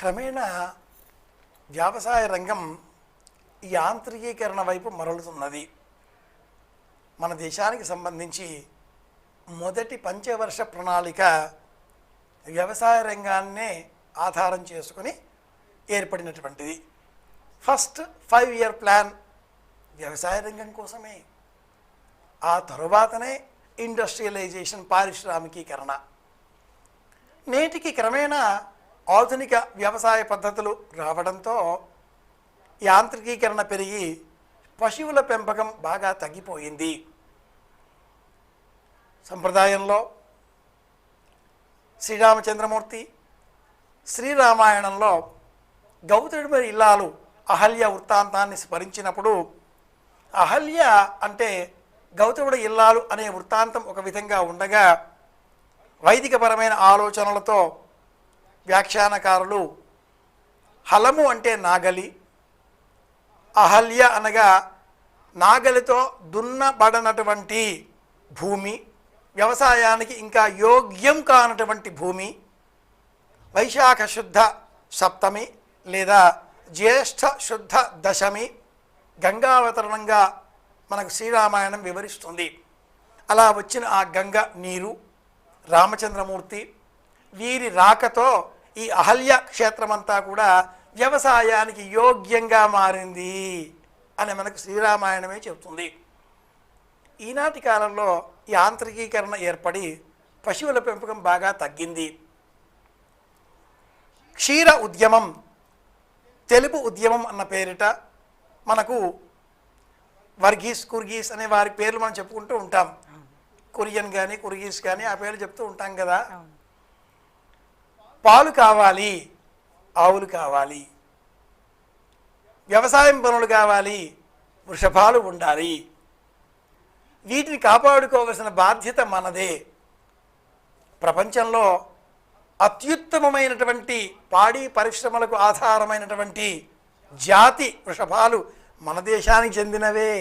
క్రమేణా వ్యవసాయ రంగం యాంత్రికీకరణ వైపు మరలుతున్నది. మన దేశానికి సంబంధించి మొదటి పంచవర్ష ప్రణాళిక వ్యవసాయ రంగాన్నే ఆధారం చేసుకుని ఏర్పడినటువంటిది. ఫస్ట్ ఫైవ్ ఇయర్ ప్లాన్ వ్యవసాయ రంగం కోసమే. ఆ తరువాతనే ఇండస్ట్రియలైజేషన్ పారిశ్రామికీకరణ. నేటికి క్రమేణా ఆధునిక వ్యవసాయ పద్ధతులు రావడంతో యాంత్రికీకరణ పెరిగి పశువుల పెంపకం బాగా తగ్గిపోయింది. సంప్రదాయంలో శ్రీరామచంద్రమూర్తి శ్రీరామాయణంలో గౌతముడి ఇల్లాలు అహల్య వృత్తాంతాన్ని స్మరించినప్పుడు అహల్య అంటే గౌతముడి ఇల్లాలు అనే వృత్తాంతం ఒక విధంగా ఉండగా వైదికపరమైన ఆలోచనలతో వ్యాఖ్యానకారులు హలము అంటే నాగలి అహల్య అనగా నాగలితో దున్నబడనటువంటి భూమి వ్యవసాయానికి ఇంకా యోగ్యం కానటువంటి భూమి వైశాఖ శుద్ధ సప్తమి లేదా జ్యేష్ఠ శుద్ధ దశమి గంగావతరణంగా మనకు శ్రీరామాయణం వివరిస్తుంది. అలా వచ్చిన ఆ గంగ నీరు రామచంద్రమూర్తి వీరి రాకతో ఈ అహల్య క్షేత్రమంతా కూడా వ్యవసాయానికి యోగ్యంగా మారింది అని మనకు శ్రీరామాయణమే చెబుతుంది. ఈనాటి కాలంలో యాంత్రికీకరణ ఏర్పడి పశువుల పెంపకం బాగా తగ్గింది. క్షీర ఉద్యమం తెలుపు ఉద్యమం అన్న పేరిట మనకు వర్గీస్ కుర్గీస్ అనే వారి పేర్లు మనం చెప్పుకుంటూ ఉంటాం. కొరియన్ కానీ కుర్గీస్ కానీ ఆ పేర్లు చెప్తూ ఉంటాం కదా. పాలు కావాలి ఆవులు కావాలి వ్యవసాయం పనులు కావాలి వృషభాలు ఉండాలి. వీటిని కాపాడుకోవలసిన బాధ్యత మనదే. ప్రపంచంలో అత్యుత్తమమైనటువంటి పాడి పరిశ్రమలకు ఆధారమైనటువంటి జాతి వృషభాలు మన దేశానికి చెందినవే.